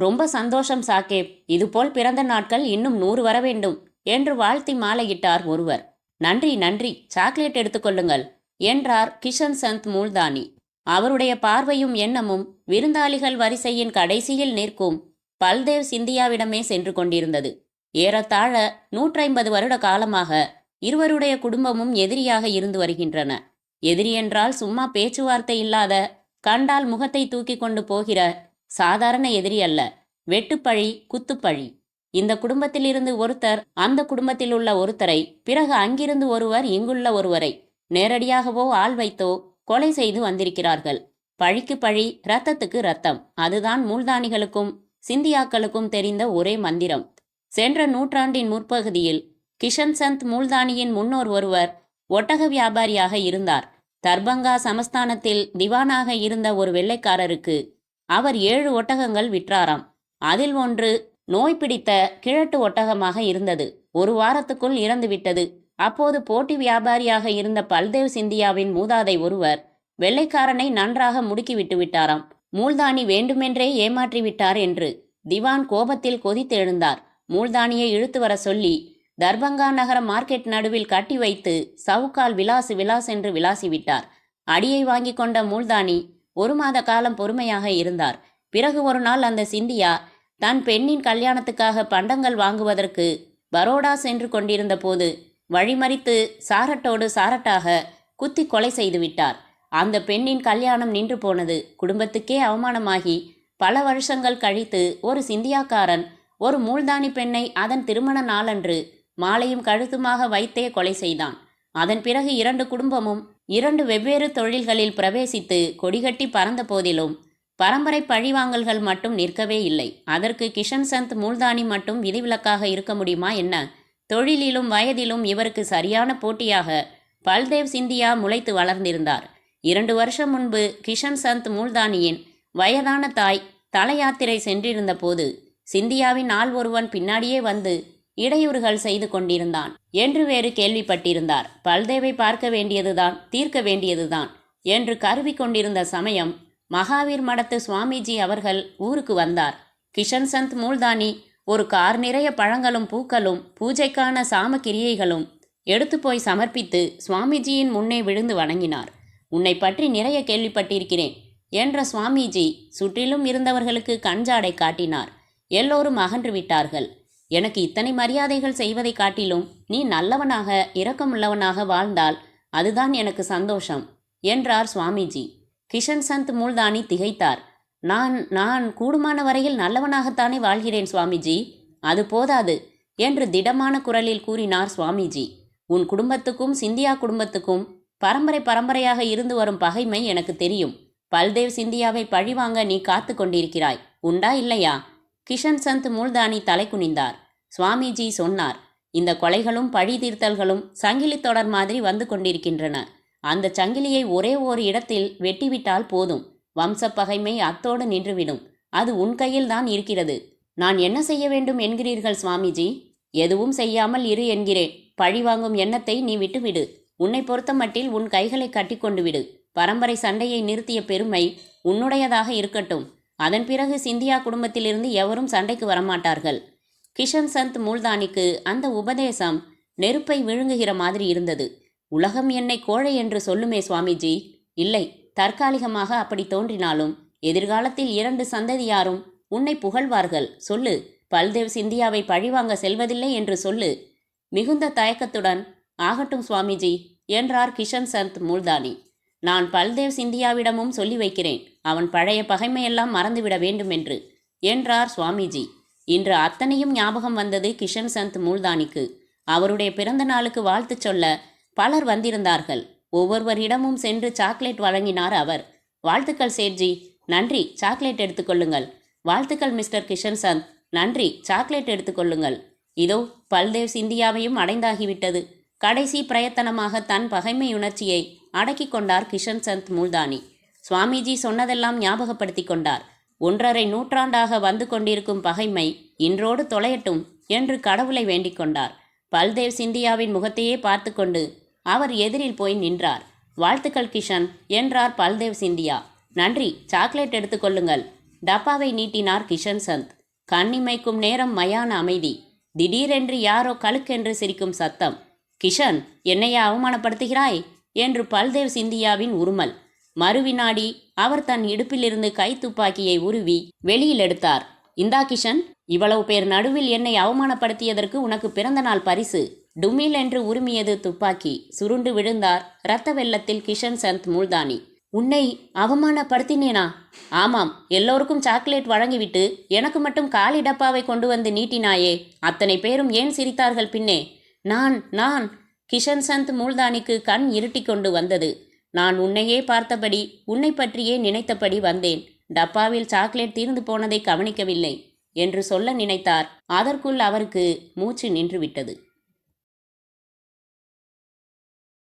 ரொம்ப சந்தோஷம் சாக்கேப் இதுபோல் பிறந்த நாட்கள் இன்னும் நூறு வர வேண்டும் என்று வாழ்த்தி மாலையிட்டார் ஒருவர். நன்றி நன்றி. சாக்லேட் எடுத்துக்கொள்ளுங்கள் என்றார் கிஷன் சந்த் மூல்தானி அவருடைய பார்வையும் எண்ணமும் விருந்தாளிகள் வரிசையின் கடைசியில் நிற்கும் பல்தேவ் சிந்தியாவிடமே சென்று கொண்டிருந்தது. ஏறத்தாழ நூற்றைம்பது வருட காலமாக இருவருடைய குடும்பமும் எதிரியாக இருந்து வருகின்றன. எதிரி என்றால் சும்மா பேச்சுவார்த்தை இல்லாத கண்டால் முகத்தை தூக்கி கொண்டு போகிற சாதாரண எதிரி அல்ல. வெட்டுப்பழி குத்துப்பழி. இந்த குடும்பத்திலிருந்து ஒருத்தர் அந்த குடும்பத்தில் உள்ள ஒருத்தரை பிறகு அங்கிருந்து ஒருவர் இங்குள்ள ஒருவரை நேரடியாகவோ ஆள் வைத்தோ கொலை செய்து வந்திருக்கிறார்கள். பழிக்கு பழி ரத்தத்துக்கு ரத்தம் அதுதான் மூல்தானிகளுக்கும் சிந்தியாக்களுக்கும் தெரிந்த ஒரே மந்திரம். சென்ற நூற்றாண்டின் முற்பகுதியில் கிஷன் சந்த் மூல்தானியின் முன்னோர் ஒருவர் ஒட்டக வியாபாரியாக இருந்தார். தர்பங்கா சமஸ்தானத்தில் திவானாக இருந்த ஒரு வெள்ளைக்காரருக்கு அவர் ஏழு ஒட்டகங்கள் விற்றாராம். அதில் ஒன்று நோய் பிடித்த கிழட்டு ஒட்டகமாக இருந்தது. ஒரு வாரத்துக்குள் இறந்துவிட்டது அப்போது போட்டி வியாபாரியாக இருந்த பல்தேவ் சிந்தியாவின் மூதாதை ஒருவர் வெள்ளைக்காரனை நன்றாக முடுக்கிவிட்டு விட்டாராம். மூல்தானி வேண்டுமென்றே ஏமாற்றி விட்டார் என்று திவான் கோபத்தில் கொதித்தெழுந்தார். மூல்தானியை இழுத்து வர சொல்லி தர்பங்கா நகர மார்க்கெட் நடுவில் கட்டி வைத்து சவுக்கால் விலாசு விலாஸ் என்று விலாசி விட்டார் அடியை வாங்கி கொண்ட மூல்தானி ஒரு மாத காலம் பொறுமையாக இருந்தார். பிறகு ஒரு நாள் அந்த சிந்தியா தன் பெண்ணின் கல்யாணத்துக்காக பண்டங்கள் வாங்குவதற்கு பரோடா சென்று கொண்டிருந்த போது வழிமறித்து சாரட்டோடு சாரட்டாக குத்தி கொலை செய்துவிட்டார் அந்த பெண்ணின் கல்யாணம் நின்று போனது குடும்பத்துக்கே அவமானமாகி பல வருஷங்கள் கழித்து ஒரு சிந்தியாக்காரன் ஒரு மூல்தானி பெண்ணை அதன் திருமண நாளன்று மாலையும் கழுத்துமாக வைத்தே கொலை செய்தான். அதன் பிறகு இரண்டு குடும்பமும் இரண்டு வெவ்வேறு தொழில்களில் பிரவேசித்து கொடிகட்டி பறந்த போதிலும் பரம்பரை பழிவாங்கல்கள் மட்டும் நிற்கவே இல்லை. அதற்கு கிஷன் சந்த் மூல்தானி மட்டும் விதிவிலக்காக இருக்க முடியுமா என்ன? தொழிலிலும் வயதிலும் இவருக்கு சரியான போட்டியாக பல்தேவ் சிந்தியா முளைத்து வளர்ந்திருந்தார். இரண்டு வருஷம் முன்பு கிஷன் சந்த் மூல்தானியின் வயதான தாய் தல யாத்திரை சென்றிருந்த போது சிந்தியாவின் ஆள் ஒருவன் பின்னாடியே வந்து இடையூறுகள் செய்து கொண்டிருந்தான். என்று வேறு கேள்விப்பட்டிருந்தார். பல்தேவை பார்க்க வேண்டியதுதான் தீர்க்க வேண்டியதுதான் என்று கருவி கொண்டிருந்த சமயம் மகாவீர் மடத்து சுவாமிஜி அவர்கள் ஊருக்கு வந்தார். கிஷன் சந்த் மூல்தானி ஒரு கார் நிறைய பழங்களும் பூக்களும் பூஜைக்கான சாம கிரியைகளும் எடுத்து போய் சமர்ப்பித்து சுவாமிஜியின் முன்னே விழுந்து வணங்கினார். உன்னை பற்றி நிறைய கேள்விப்பட்டிருக்கிறேன் என்ற சுவாமிஜி சுற்றிலும் இருந்தவர்களுக்கு கஞ்சாடை காட்டினார். எல்லோரும் அகன்று விட்டார்கள். எனக்கு இத்தனை மரியாதைகள் செய்வதை காட்டிலும் நீ நல்லவனாக இரக்கமுள்ளவனாக வாழ்ந்தால் அதுதான் எனக்கு சந்தோஷம் என்றார் சுவாமிஜி. கிஷன் சந்த் மூல்தானி திகைத்தார். நான் நான் கூடுமான வரையில் நல்லவனாகத்தானே வாழ்கிறேன் சுவாமிஜி? அது போதாது என்று திடமான குரலில் கூறினார் சுவாமிஜி. உன் குடும்பத்துக்கும் சிந்தியா குடும்பத்துக்கும் பரம்பரை பரம்பரையாக இருந்து வரும் பகைமை எனக்கு தெரியும். பல்தேவ் சிந்தியாவை பழிவாங்க நீ காத்து கொண்டிருக்கிறாய் உண்டா இல்லையா? கிஷன் சந்த் மூல்தானி தலை குனிந்தார். சுவாமிஜி சொன்னார் இந்த கொலைகளும் பழி தீர்த்தல்களும் சங்கிலி தொடர் மாதிரி வந்து கொண்டிருக்கின்றன. அந்த சங்கிலியை ஒரே ஒரு இடத்தில் வெட்டிவிட்டால் போதும். வம்ச பகைமை அத்தோடு நின்றுவிடும். அது உன் கையில் தான் இருக்கிறது. நான் என்ன செய்ய வேண்டும் என்கிறீர்கள் சுவாமிஜி? எதுவும் செய்யாமல் இரு என்கிறேன். பழி வாங்கும் எண்ணத்தை நீ விட்டுவிடு. உன்னை பொறுத்த மட்டில் உன் கைகளை கட்டிக்கொண்டு விடு. பரம்பரை சண்டையை நிறுத்திய பெருமை உன்னுடையதாக இருக்கட்டும். அதன் பிறகு சிந்தியா குடும்பத்திலிருந்து எவரும் சண்டைக்கு வரமாட்டார்கள். கிஷன் சந்த் மூல்தானிக்கு அந்த உபதேசம் நெருப்பை விழுங்குகிற மாதிரி இருந்தது. உலகம் என்னை கோழை என்று சொல்லுமே சுவாமிஜி. இல்லை தற்காலிகமாக அப்படி தோன்றினாலும் எதிர்காலத்தில் இரண்டு சந்ததியாரும் உன்னை புகழ்வார்கள். சொல்லு பல்தேவ் சிந்தியாவை பழிவாங்க செல்வதில்லை என்று சொல்லு. மிகுந்த தயக்கத்துடன் ஆகட்டும் சுவாமிஜி என்றார் கிஷன் சந்த் மூல்தானி நான் பல்தேவ் சிந்தியாவிடமும் சொல்லி வைக்கிறேன். அவன் பழைய பகைமையெல்லாம் மறந்துவிட வேண்டும் என்று என்றார் சுவாமிஜி. இன்று அத்தனையும் ஞாபகம் வந்தது கிஷன் சந்த் மூல்தானிக்கு அவருடைய பிறந்த நாளுக்கு வாழ்த்து சொல்ல பலர் வந்திருந்தார்கள். ஒவ்வொருவரிடமும் சென்று சாக்லேட் வழங்கினார் அவர். வாழ்த்துக்கள் சேட்ஜி. நன்றி. சாக்லேட் எடுத்துக்கொள்ளுங்கள் வாழ்த்துக்கள் மிஸ்டர் கிஷன் சந்த். நன்றி. சாக்லேட் எடுத்துக்கொள்ளுங்கள் இதோ பல்தேவ் சிந்தியாவையும் அடைந்தாகிவிட்டது. கடைசி பிரயத்தனமாக தன் பகைமையுணர்ச்சியை அடக்கிக் கொண்டார் கிஷன் சந்த் மூல்தானி சுவாமிஜி சொன்னதெல்லாம் ஞாபகப்படுத்தி கொண்டார். ஒன்றரை நூற்றாண்டாக வந்து கொண்டிருக்கும் பகைமை இன்றோடு தொலையட்டும் என்று கடவுளை வேண்டிக் கொண்டார். பல்தேவ் சிந்தியாவின் முகத்தையே பார்த்து கொண்டு அவர் எதிரில் போய் நின்றார். வாழ்த்துக்கள் கிஷன் என்றார் பல்தேவ் சிந்தியா. நன்றி சாக்லேட் எடுத்துக்கொள்ளுங்கள் டப்பாவை நீட்டினார் கிஷன் சந்த். கண்ணிமைக்கும் நேரம் மயான அமைதி. திடீரென்று யாரோ கழுக்கென்று சிரிக்கும் சத்தம். கிஷன் என்னையா அவமானப்படுத்துகிறாய்? என்று பல்தேவ் சிந்தியாவின் உருமல் மறுவினாடி அவர் தன் இடுப்பிலிருந்து கை துப்பாக்கியை உருவி வெளியில் எடுத்தார். இந்தா கிஷன் இவ்வளவு பேர் நடுவில் என்னை அவமானப்படுத்தியதற்கு உனக்கு பிறந்த நாள் பரிசு. டுமில் என்று உருமியது துப்பாக்கி. சுருண்டு விழுந்தார். இரத்த வெள்ளத்தில் கிஷன் சந்த் மூல்தானி உன்னை அவமானப்படுத்தினேனா? ஆமாம் எல்லோருக்கும் சாக்லேட் வழங்கிவிட்டு எனக்கு மட்டும் காலி டப்பாவை கொண்டு வந்து நீட்டினாயே. அத்தனை பேரும் ஏன் சிரித்தார்கள் பின்னே? நான் நான். கிஷன் சந்த் மூல்தானிக்கு கண் இருட்டி கொண்டு வந்தது. நான் உன்னையே பார்த்தபடி உன்னை பற்றியே நினைத்தபடி வந்தேன். டப்பாவில் சாக்லேட் தீர்ந்து போனதை கவனிக்கவில்லை என்று சொல்ல நினைத்தார். அதற்குள் அவருக்கு மூச்சு நின்றுவிட்டது.